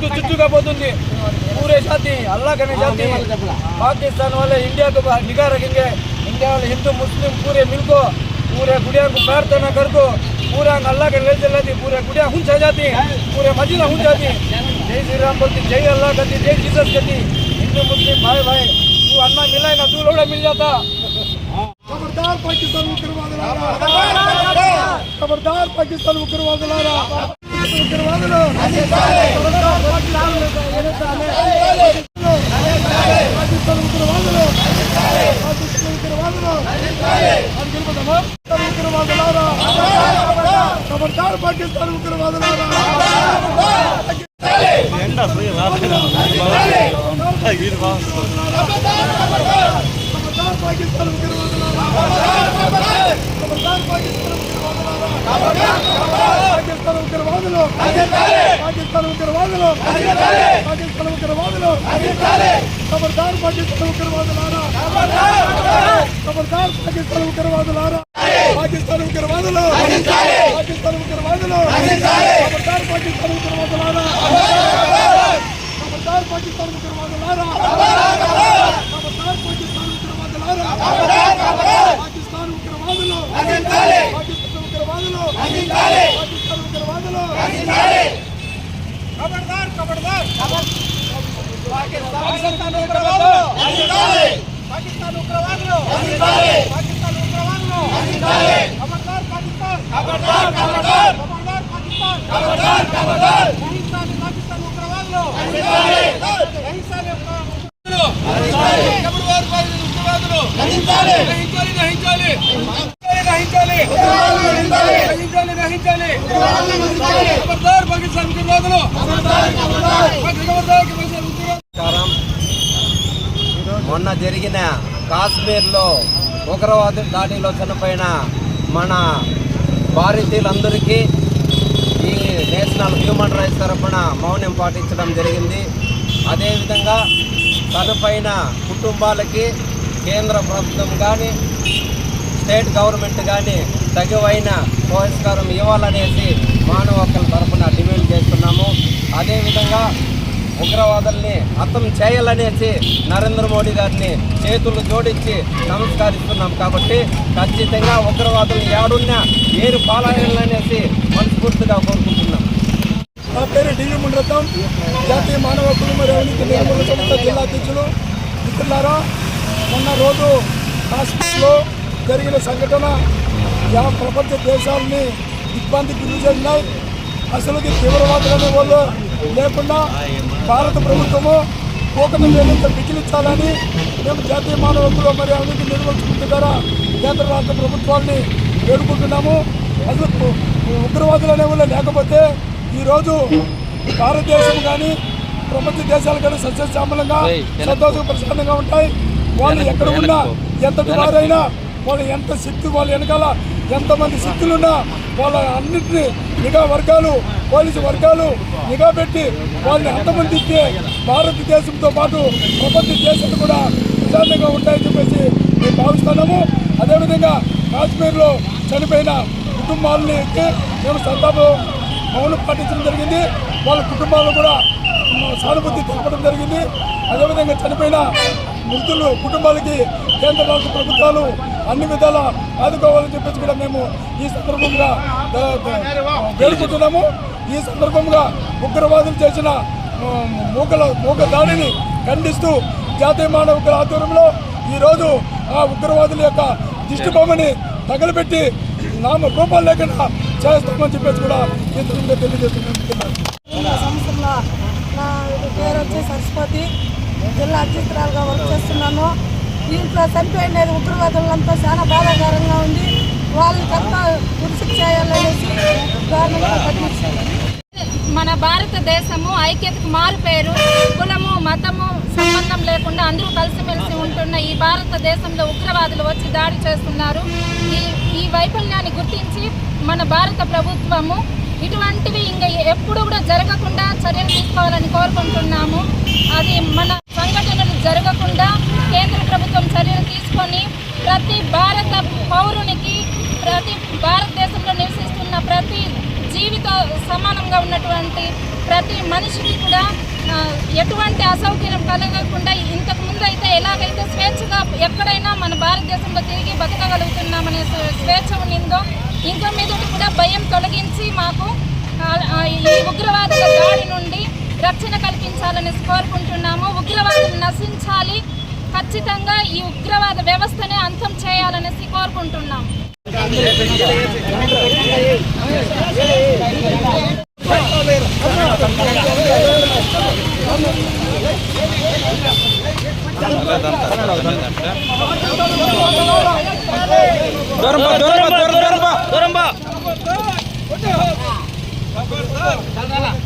చుట్టూ చుట్టుకపోతుంది पूरे साथी अल्लाह करने जाते हैं पाकिस्तान वाले इंडिया को निगाह रखेंगे। इंडिया वाले हिंदू मुस्लिम पूरे मिल को पूरे गुड़िया को प्रार्थना कर को पूरा अल्लाह के लेते लेते पूरे गुड़िया हूँ जा जाती है पूरे मजीला हूँ जाती है। जय श्री राम बोलती जय अल्लाह करती जय जीसस करती हिंदू मुस्लिम भाई भाई तू अन्ना मिला ना तू लोड़ा मिल जाता। खबरदार पाकिस्तान उग्रवाद खबरदार पाकिस्तान उग्रवाद ఉగ్రవాదులు పాకిస్తాన్ ఉగ్రవాదులు. పాకిస్తాన్ ఉగ్రవాదులు. పాకిస్తాన్ ఉగ్రవాదులారా ఎండ పాకిస్తాన్ ఉగ్రవాదులారా పాకిస్తాన్ ఉగ్రవాదులు పాకిస్తాన్ ఉగ్రవాదులు ఖబర్దార్ పాకిస్తాన్ ఉగ్రవాదులారా ఖబర్దార్ పాకిస్తాన్ ఉగ్రవాదులారా పాకిస్తాన్ ఉగ్రవాదులు పాకిస్తాన్ ఉగ్రవాదులు ఖబర్దార్ పాకిస్తాన్ ఉగ్రవాదులారా ఖబర్దార్ పాకిస్తాన్ ఉగ్రవాదులారా ఖబర్దార్ పాకిస్తాన్ ఉగ్రవాదులారా పాకిస్తాన్ ఉగ్రవాదులు పాకిస్తాన్ ఉగ్రవాదులు పాకిస్తాన్ ఉగ్రవాదులు ఖబర్దార్ ఖబర్దార్ పాకిస్తాన్ ఉగ్రవాదులు! పాకిస్తాన్ ఉగ్రవాదులు! పాకిస్తాన్ ఉగ్రవాదులు ఖబర్దార్ పాకిస్తాన్ ఖబర్దార్ ఖబర్దార్ ఖబర్దార్ పాకిస్తాన్ ఖబర్దార్ ఖబర్దార్ పాకిస్తాన్ పాకిస్తాన్ ఉగ్రవాదులు గ్రహించాలి ఖబర్దార్ పాకిస్తాన్ ఉగ్రవాదులు గ్రహించాలి గ్రహించాలి గ్రహించాలి గ్రహించాలి గ్రహించాలి గ్రహించాలి ఖబర్దార్ పాకిస్తాన్ ఉగ్రవాదులు ఖబర్దార్ ఖబర్దార్ ఖబర్దార్ పాకిస్తాన్ ఉగ్రవాదులు నమస్కారం మొన్న జరిగిన కాశ్మీర్లో ఉగ్రవాద దాడిలో చనిపోయిన మన భారతీయులందరికీ ఈ నేషనల్ హ్యూమన్ రైట్స్ తరఫున మౌనం పాటించడం జరిగింది. అదేవిధంగా చనిపోయిన కుటుంబాలకి కేంద్ర ప్రభుత్వం కానీ స్టేట్ గవర్నమెంట్ కానీ తగువైన పురస్కారం ఇవ్వాలనేసి మానవ హక్కుల తరఫున డిమాండ్ చేస్తున్నాము. అదేవిధంగా ఉగ్రవాదుల్ని అర్థం చేయాలనేసి నరేంద్ర మోడీ గారిని చేతులు జోడించి నమస్కరిస్తున్నాం కాబట్టి ఖచ్చితంగా ఉగ్రవాదులు ఏడున్నా ఏరు పాలనేసి మనస్ఫూర్తిగా కోరుకుంటున్నాం. నా పేరు డివి ముండ్రతం జాతీయ మానవ కుటుంబ మరియు అవినీతి నిర్మూలన సంస్థ జిల్లా అధ్యక్షులు. మిత్రులారా మొన్న రోజు కాశ్మీర్లో జరిగిన సంఘటన యా ప్రపంచ దేశాలని ఇబ్బందికి గురి చేసినాయి. అసలుకి తీవ్రవాదులు అనే వాళ్ళు లేకుండా భారత ప్రభుత్వము పోకను లేనంత మిగిలించాలని మేము జాతీయ మానవ హక్కులు మరియు అవినీతి సంస్థ ద్వారా కేంద్ర రాష్ట్ర ప్రభుత్వాన్ని వేడుకుంటున్నాము. అసలు ఉగ్రవాదులు అనే వాళ్ళు లేకపోతే ఈరోజు భారతదేశం కానీ ప్రపంచ దేశాలు కానీ సస్యశ్యామలంగా సంతోషంగా ప్రశాంతంగా ఉంటాయి. వాళ్ళు ఎక్కడ ఉన్నా ఎంతటి వారైనా వాళ్ళు ఎంత శక్తి వాళ్ళ వెనకాల ఎంతమంది శక్తులున్నా వాళ్ళ అన్నింటినీ నిఘా వర్గాలు పోలీసు వర్గాలు నిఘా పెట్టి వాళ్ళని అంతమందిస్తే భారతదేశంతో పాటు ప్రపంచ దేశాలు కూడా ప్రశాంతంగా ఉంటాయని చెప్పేసి మేము భావిస్తున్నాము. అదేవిధంగా కాశ్మీర్లో చనిపోయిన కుటుంబాలని మేము సంతాపం మౌనం పాటించడం జరిగింది. వాళ్ళ కుటుంబాలు కూడా సానుభూతి తెలపడం జరిగింది. అదేవిధంగా చనిపోయిన మృతులు కుటుంబాలకి కేంద్ర రాష్ట్ర ప్రభుత్వాలు అన్ని విధాలా ఆదుకోవాలని చెప్పేసి కూడా మేము ఈ సందర్భంగా ద- వేడుకుంటున్నాము. ఈ సందర్భంగా ఉగ్రవాదులు చేసిన మూగల మూకల మూక దాడిని ఖండిస్తూ జాతీయ మానవ ఆధ్వర్యంలో ఈరోజు ఆ ఉగ్రవాదుల యొక్క దిష్టిబొమ్మని తగలబెట్టి నామ రూపాలు లేకుండా చేస్తామని చెప్పేసి కూడా ఈ సందర్భంగా తెలియజేస్తున్నాను సంవత్సరంలో నా పేరు వచ్చి సరస్వతి. జిల్లా అధ్యక్షురాలుగా వర్క్ చేస్తున్నాను. దీంట్లో చనిపోయినది ఉగ్రవాదులంతా చాలా బాధాకరంగా ఉంది. వాళ్ళకంతా గురిశిక్ష చేయాలనేసి గవర్నమెంట్ పట్టించారు మన భారతదేశము ఐక్యతకు మారు పేరు కులము మతము సంబంధం లేకుండా అందరూ కలిసిమెలిసి ఉంటున్న ఈ భారతదేశంలో ఉగ్రవాదులు వచ్చి దాడి చేస్తున్నారు. ఈ ఈ వైఫల్యాన్ని గుర్తించి మన భారత ప్రభుత్వము ఇటువంటివి ఇంకా ఎప్పుడు కూడా జరగకుండా చర్యలు తీసుకోవాలని కోరుకుంటున్నాము. అది మన జరగకుండా కేంద్ర ప్రభుత్వం చర్యలు తీసుకొని ప్రతి భారత పౌరునికి ప్రతి భారతదేశంలో నివసిస్తున్న ప్రతి జీవిత సమానంగా ఉన్నటువంటి ప్రతి మనిషికి కూడా ఎటువంటి అసౌకర్యం కలగకుండా ఇంతకు ముందు అయితే ఎలాగైతే స్వేచ్ఛగా ఎక్కడైనా మన భారతదేశంలో తిరిగి బతకగలుగుతున్నామనే స్వేచ్ఛ ఉన్నిందో ఇంకా మీద కూడా భయం తొలగించి మాకు ఈ ఉగ్రవాదుల దాడి నుండి రక్షణ కల్పించాలని కోరుకుంటున్నాము. ఉగ్రవాదం నశించాలి. ఖచ్చితంగా ఈ ఉగ్రవాద వ్యవస్థనే అంతం చేయాలనేసి కోరుకుంటున్నాము. పాకిస్తాన్ ఉగ్రవాదులు పాకిస్తాన్ ఉగ్రవాదులు